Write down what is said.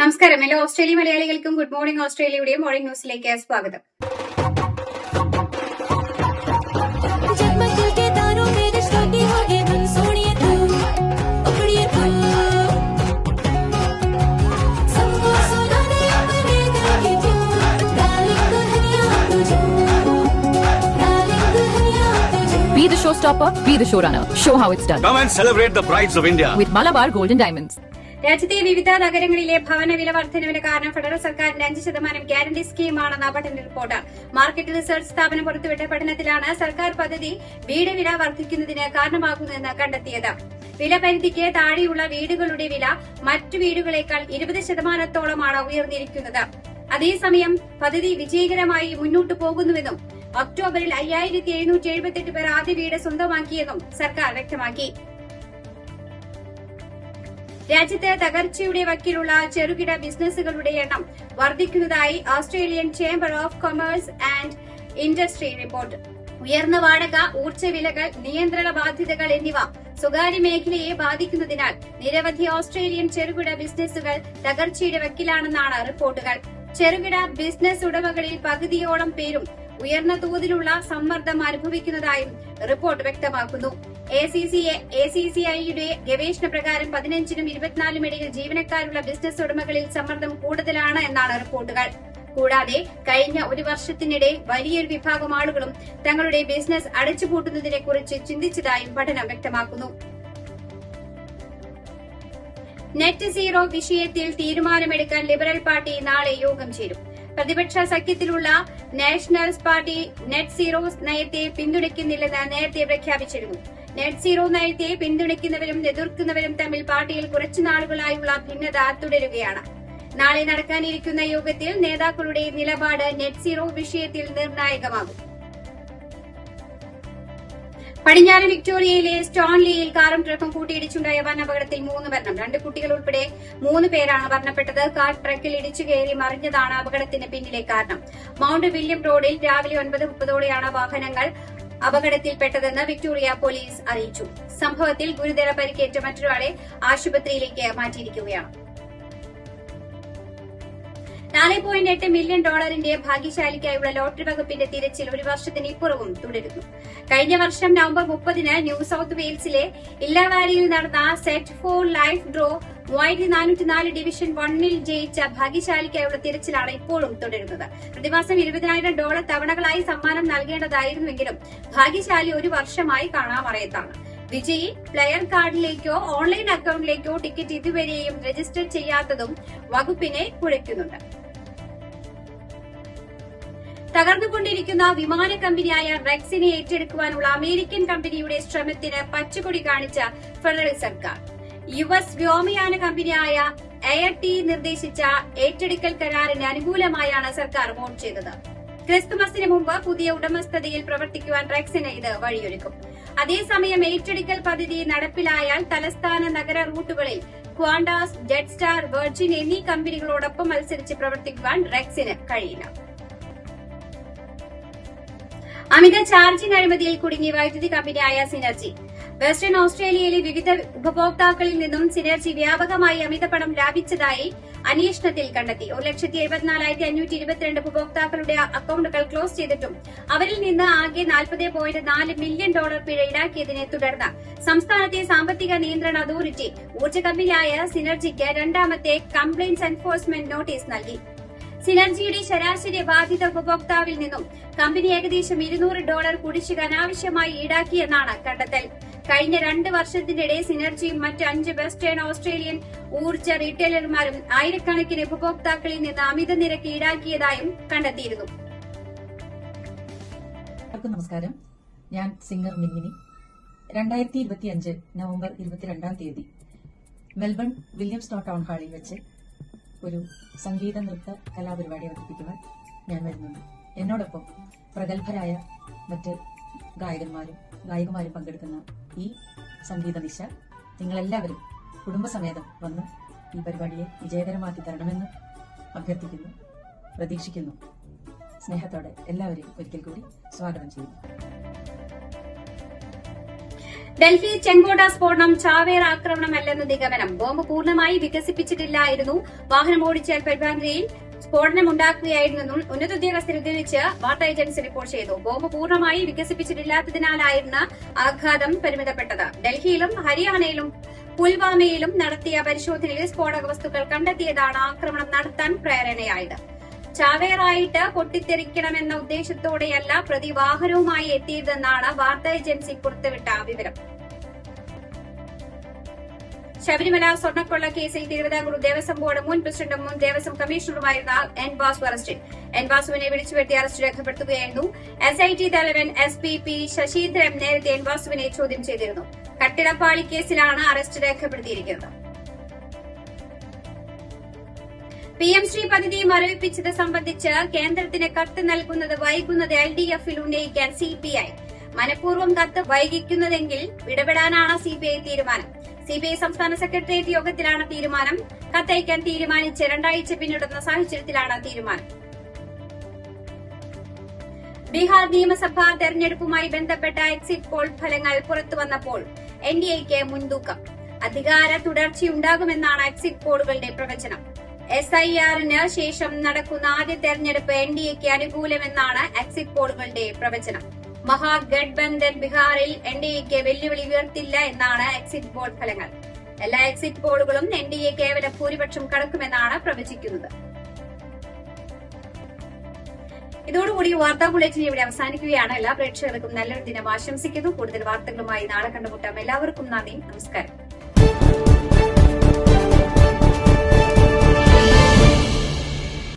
നമസ്കാരം എല്ലാ ഓസ്ട്രേലിയ മലയാളികൾക്കും ഗുഡ് മോർണിംഗ് ഓസ്ട്രേലിയയുടെ മോർണിംഗ് ന്യൂസിലേക്ക് സ്വാഗതം Be the showstopper, be the showrunner. Show how it's done. Come and celebrate the prides of India with Malabar Golden Diamonds. രാജ്യത്തെ വിവിധ നഗരങ്ങളിലെ ഭവന വില വർധനവിന് കാരണം ഫെഡറൽ സർക്കാരിന്റെ അഞ്ച് ശതമാനം ഗ്യാരണ്ടി സ്കീമാണെന്ന പഠന റിപ്പോർട്ട്. മാർക്കറ്റ് റിസർച്ച് സ്ഥാപനം പുറത്തുവിട്ട പഠനത്തിലാണ് സർക്കാർ പദ്ധതി വീട് വില വർദ്ധിക്കുന്നതിന് കാരണമാകുന്നതെന്ന് കണ്ടെത്തിയത്. വില പരിധിക്ക് താഴെയുള്ള വീടുകളുടെ വില മറ്റു വീടുകളേക്കാൾ ഇരുപത് ശതമാനത്തോളമാണ് ഉയർന്നിരിക്കുന്നത്. അതേസമയം പദ്ധതി വിജയകരമായി മുന്നോട്ടു പോകുന്നുവെന്നും ഒക്ടോബറിൽ അയ്യായിരത്തി എഴുന്നൂറ്റി എഴുപത്തെട്ട് പേർ ആദ്യ വീട് സ്വന്തമാക്കിയെന്നും സർക്കാർ വ്യക്തമാക്കി. രാജ്യത്ത് തകർച്ചയുടെ വക്കിലുള്ള ചെറുകിട ബിസിനസ്സുകളുടെ എണ്ണം വർദ്ധിക്കുന്നതായി Australian chamber of commerce and industry report. ഉയർന്ന വാടക ഊർജ വിലകൾ നിയന്ത്രണ ബാധ്യതകൾ എന്നിവ സ്വകാര്യ മേഖലയെ ബാധിക്കുന്നതിനാൽ നിരവധി ഓസ്ട്രേലിയൻ ചെറുകിട ബിസിനസ്സുകൾ തകർച്ചയുടെ വക്കിലാണെന്നാണ് റിപ്പോർട്ടുകൾ. ചെറുകിട ബിസിനസ് ഉടമകളിൽ പകുതിയോളം പേരും ഉയർന്ന തോതിലുള്ള സമ്മർദ്ദം അനുഭവിക്കുന്നതായും റിപ്പോർട്ട് വ്യക്തമാക്കുന്നു. എ സി സി ഐയുടെ ഗവേഷണ പ്രകാരം പതിനഞ്ചിനും ഇരുപത്തിനാലും ഇടയിൽ ജീവനക്കാരുള്ള ബിസിനസ് ഉടമകളിൽ സമ്മർദ്ദം കൂടുതലാണ് എന്നാണ് റിപ്പോർട്ടുകൾ. കൂടാതെ കഴിഞ്ഞ ഒരു വർഷത്തിനിടെ വലിയൊരു വിഭാഗം ആളുകളും തങ്ങളുടെ ബിസിനസ് അടച്ചുപൂട്ടുന്നതിനെ കുറിച്ച് ചിന്തിച്ചതായും പഠനം വ്യക്തമാക്കുന്നു. നെറ്റ് സീറോ വിഷയത്തിൽ തീരുമാനമെടുക്കാൻ ലിബറൽ പാർട്ടി നാളെ യോഗം ചേരും. പ്രതിപക്ഷ സഖ്യത്തിലുള്ള നാഷണൽസ് പാർട്ടി നെറ്റ് സീറോ നയത്തെ പിന്തുണയ്ക്കുന്നില്ലെന്ന് നേരത്തെ പ്രഖ്യാപിച്ചിരുന്നു. നെറ്റ് സീറോ നയത്തെ പിന്തുണയ്ക്കുന്നവരും എതിർക്കുന്നവരും തമ്മിൽ പാർട്ടിയിൽ കുറച്ചു നാളുകളായുള്ള ഭിന്നത തുടരുകയാണ്. നാളെ നടക്കാനിരിക്കുന്ന യോഗത്തിൽ നേതാക്കളുടെ നിലപാട് നെറ്റ് സീറോ വിഷയത്തിൽ നിർണായകമാകും. പടിഞ്ഞാറ് വിക്ടോറിയയിലെ സ്റ്റോൺലിയിൽ കാറും ട്രക്കും കൂട്ടിയിടിച്ചുണ്ടായ വൻ അപകടത്തിൽ മൂന്ന് മരണം. രണ്ട് കുട്ടികൾ ഉൾപ്പെടെ മൂന്ന് പേരാണ് മരണപ്പെട്ടത്. കാർ ട്രക്കിൽ ഇടിച്ചു കയറി മറിഞ്ഞതാണ് അപകടത്തിന് പിന്നിലെ കാരണം. മൌണ്ട് വില്യം റോഡിൽ രാവിലെ ഒൻപത് മുപ്പതോടെയാണ് വാഹനങ്ങൾ അപകടത്തിൽപ്പെട്ടതെന്ന് വിക്ടോറിയ പോലീസ് അറിയിച്ചു. സംഭവത്തിൽ ഗുരുതര പരിക്കേറ്റ മറ്റൊരാളെ ആശുപത്രിയിലേക്ക് മാറ്റിയിരിക്കുകയാണ്. നാല് പോയിന്റ് എട്ട് മില്യൺ ഡോളറിന്റെ ഭാഗ്യശാലിക്കായുള്ള ലോട്ടറി വകുപ്പിന്റെ തിരച്ചിൽ ഒരു വർഷത്തിന് ഇപ്പുറവും തുടരുന്നു. കഴിഞ്ഞ വർഷം നവംബർ മുപ്പതിന് ന്യൂ സൌത്ത് വെയിൽസിലെ ഇല്ലവാരിയിൽ നടന്ന സെറ്റ് ഫോർ ലൈഫ് ഡ്രോ മൂവായിരത്തി നാനൂറ്റി നാല് ഡിവിഷൻ വണ്ണിൽ ജയിച്ച ഭാഗ്യശാലിക്കായുള്ള തിരച്ചിലാണ് ഇപ്പോഴും തുടരുന്നത്. പ്രതിമാസം ഇരുപതിനായിരം ഡോളർ തവണകളായി സമ്മാനം നൽകേണ്ടതായിരുന്നുവെങ്കിലും ഭാഗ്യശാലി ഒരു വർഷമായി കാണാമറയത്താണ്. വിജയി പ്ലെയർ കാർഡിലേക്കോ ഓൺലൈൻ അക്കൗണ്ടിലേക്കോ ടിക്കറ്റ് ഇതുവരെയും രജിസ്റ്റർ ചെയ്യാത്തതും വകുപ്പിനെ കുഴയ്ക്കുന്നുണ്ട്. തകർന്നുകൊണ്ടിരിക്കുന്ന വിമാന കമ്പനിയായ റെക്സിനെ ഏറ്റെടുക്കുവാനുള്ള അമേരിക്കൻ കമ്പനിയുടെ ശ്രമത്തിന് പച്ചക്കൊടി കാണിച്ച ഫെഡറൽ സർക്കാർ. യു എസ് വ്യോമയാന കമ്പനിയായ എയർ ടി നിർദ്ദേശിച്ച ഏറ്റെടുക്കൽ കരാറിന് അനുകൂലമായാണ് സർക്കാർ വോട്ട് ചെയ്തത്. ക്രിസ്തുമസിന് മുമ്പ് പുതിയ ഉടമസ്ഥതയിൽ പ്രവർത്തിക്കുവാൻ റെക്സിന് ഇത് വഴിയൊരുക്കും. അതേസമയം ഏറ്റെടുക്കൽ പദ്ധതി നടപ്പിലായാൽ തലസ്ഥാന നഗര റൂട്ടുകളിൽ ക്വാണ്ടാസ് ജെറ്റ്സ്റ്റാർ വെർജിൻ എന്നീ കമ്പനികളോടൊപ്പം മത്സരിച്ച് പ്രവർത്തിക്കുവാൻ റെക്സിന് കഴിയില്ല. അമിത ചാർജിംഗ് അഴിമതിയിൽ കുടുങ്ങി വൈദ്യുതി കമ്പനിയായ സിനർജി വെസ്റ്റേൺ ഓസ്ട്രേലിയയിലെ വിവിധ ഉപഭോക്താക്കളിൽ നിന്നും സിനർജി വ്യാപകമായി അമിത പണം ലാഭിച്ചതായി അന്വേഷണത്തിൽ കണ്ടെത്തി. ഒരു ലക്ഷത്തി എഴുപത്തിനാലായിരത്തി അഞ്ഞൂറ്റി ഇരുപത്തിരണ്ട് ഉപഭോക്താക്കളുടെ അക്കൌണ്ടുകൾ ക്ലോസ് ചെയ്തിട്ടും അവരിൽ നിന്ന് ആകെ നാൽപ്പത് പോയിന്റ് നാല് മില്യൺ ഡോളർ പിഴ ഈടാക്കിയതിനെ തുടർന്ന് സംസ്ഥാനത്തെ സാമ്പത്തിക നിയന്ത്രണ അതോറിറ്റി ഊർജ കമ്പനിയായ സിനർജിക്ക് രണ്ടാമത്തെ കംപ്ലയിന്റ്സ് എൻഫോഴ്സ്മെന്റ് നോട്ടീസ് നൽകി. സിനർജിയുടെ ശരാശരി ബാധിത ഉപഭോക്താവിൽ നിന്നും കമ്പനി ഏകദേശം ഇരുന്നൂറ് ഡോളർ കുടിശ്ശിക അനാവശ്യമായി ഈടാക്കിയെന്നാണ് കണ്ടെത്തൽ. കഴിഞ്ഞ രണ്ട് വർഷത്തിനിടെ സിനർജിയും മറ്റ് അഞ്ച് വെസ്റ്റേൺ ഓസ്ട്രേലിയൻ ഊർജ റീറ്റെയിലർമാരും ആയിരക്കണക്കിന് ഉപഭോക്താക്കളിൽ നിന്ന് അമിത നിരക്ക് ഈടാക്കിയതായും കണ്ടെത്തിയിരുന്നു. നമസ്കാരം. ഞാൻ സിംഗർ മിന്നിനി. രണ്ടായിരത്തി ഇരുപത്തി അഞ്ച് നവംബർ ഇരുപത്തിരണ്ടാം തീയതി മെൽബൺ വില്യംസ് ടൗൺ ഹാളിൽ വെച്ച് ഒരു സംഗീത നൃത്ത കലാപരിപാടി അവതരിപ്പിക്കുവാൻ ഞാൻ വരുന്നുണ്ട്. എന്നോടൊപ്പം പ്രഗത്ഭരായ മറ്റ് ഗായകന്മാരും ഗായികമാരും പങ്കെടുക്കുന്ന ഈ സംഗീത നിശ നിങ്ങളെല്ലാവരും കുടുംബസമേതം വന്ന് ഈ പരിപാടിയെ വിജയകരമാക്കി തരണമെന്ന് അഭ്യർത്ഥിക്കുന്നു പ്രതീക്ഷിക്കുന്നു. സ്നേഹത്തോടെ എല്ലാവരെയും ഒരിക്കൽ കൂടി സ്വാഗതം ചെയ്യുന്നു. ഡൽഹി ചെങ്കോട്ട സ്ഫോടനം ചാവേർ ആക്രമണമല്ലെന്ന് നിഗമനം. ബോംബ് പൂർണമായി വികസിപ്പിച്ചിട്ടില്ലായിരുന്നു. വാഹനം ഓടിച്ച പെൺവാന്ത്രിയിൽ സ്ഫോടനമുണ്ടാക്കുകയായിരുന്നെന്നും ഉന്നത ഉദ്യോഗസ്ഥർ ഉദ്ധരിച്ച് വാർത്താ ഏജൻസി റിപ്പോർട്ട് ചെയ്തു. ബോംബ് പൂർണമായി വികസിപ്പിച്ചിട്ടില്ലാത്തതിനാലായിരുന്നു ആഘാതം പരിമിതപ്പെട്ടത്. ഡൽഹിയിലും ഹരിയാനയിലും പുൽവാമയിലും നടത്തിയ പരിശോധനയിൽ സ്ഫോടക വസ്തുക്കൾ കണ്ടെത്തിയതാണ് ആക്രമണം നടത്താൻ പ്രേരണയായത്. ചാവേറായിട്ട് പൊട്ടിത്തെറിക്കണമെന്ന ഉദ്ദേശത്തോടെയല്ല പ്രതി വാഹനവുമായി എത്തിയതെന്നാണ് വാർത്താ ഏജൻസി പുറത്തുവിട്ട വിവരം. ശബരിമല സ്വർണക്കൊള്ള കേസിൽ തിരുവിതാംകൂർ ദേവസ്വം ബോർഡ് മുൻ പ്രസിഡന്റും മുൻ ദേവസ്വം കമ്മീഷണറുമായിരുന്ന എൻ വാസു അറസ്റ്റിൽ. എൻ വാസുവിനെ വിളിച്ചുവരുത്തി അറസ്റ്റ് രേഖപ്പെടുത്തുകയായിരുന്നു. എസ് ഐ ടി തലവൻ എസ് പി പി ശശീന്ദ്രൻ നേരത്തെ എൻ വാസുവിനെ ചോദ്യം ചെയ്തിരുന്നു. കട്ടിടപ്പാളി കേസിലാണ് അറസ്റ്റ് രേഖപ്പെടുത്തിയിരിക്കുന്നത്. പി എം ശ്രീ പദ്ധതി മരവിപ്പിച്ചത് സംബന്ധിച്ച് കേന്ദ്രത്തിന് കത്ത് നൽകുന്നത് വൈകുന്നത് എൽ ഡി എഫിൽ ഉന്നയിക്കാൻ സി പി ഐ. മനഃപൂർവം കത്ത് വൈകിക്കുന്നതെങ്കിൽ ഇടപെടാനാണ് സി പി ഐ തീരുമാനം. സി പി ഐ സംസ്ഥാന സെക്രട്ടേറിയറ്റ് യോഗത്തിലാണ് തീരുമാനം. കത്തയക്കാൻ തീരുമാനിച്ച് രണ്ടാഴ്ച പിന്നിടുന്ന സാഹചര്യത്തിലാണ് തീരുമാനം. ബീഹാർ നിയമസഭാ തെരഞ്ഞെടുപ്പുമായി ബന്ധപ്പെട്ട എക്സിറ്റ് പോൾ ഫലങ്ങൾ പുറത്തുവന്നപ്പോൾ എൻ ഡി എക്ക് മുൻതൂക്കം. അധികാര തുടർച്ചയുണ്ടാകുമെന്നാണ് എക്സിറ്റ് പോളുകളുടെ പ്രവചനം. എസ് ഐ ആറിന് ശേഷം നടക്കുന്ന ആദ്യ തെരഞ്ഞെടുപ്പ് എൻ ഡി എക്ക് അനുകൂലമെന്നാണ് എക്സിറ്റ് പോളുകളുടെ പ്രവചനം. മഹാഗഡ്ബന്ധൻ ബീഹാറിൽ എൻ ഡി എക്ക് വെല്ലുവിളി ഉയർത്തില്ല എന്നാണ് എക്സിറ്റ് പോൾ ഫലങ്ങൾ. എല്ലാ എക്സിറ്റ് പോളുകളും എൻ ഡി എ കേവല ഭൂരിപക്ഷം കടക്കുമെന്നാണ് പ്രവചിക്കുന്നത്. ഇതോടുകൂടി വാർത്താ ബുള്ളറ്റിൻ ഇവിടെ അവസാനിക്കുകയാണ്. എല്ലാ പ്രേക്ഷകർക്കും നല്ലൊരു ദിനം ആശംസിക്കുന്നു. കൂടുതൽ വാർത്തകളുമായി നാളെ കണ്ടുമുട്ടാം. എല്ലാവർക്കും നന്ദി. നമസ്കാരം.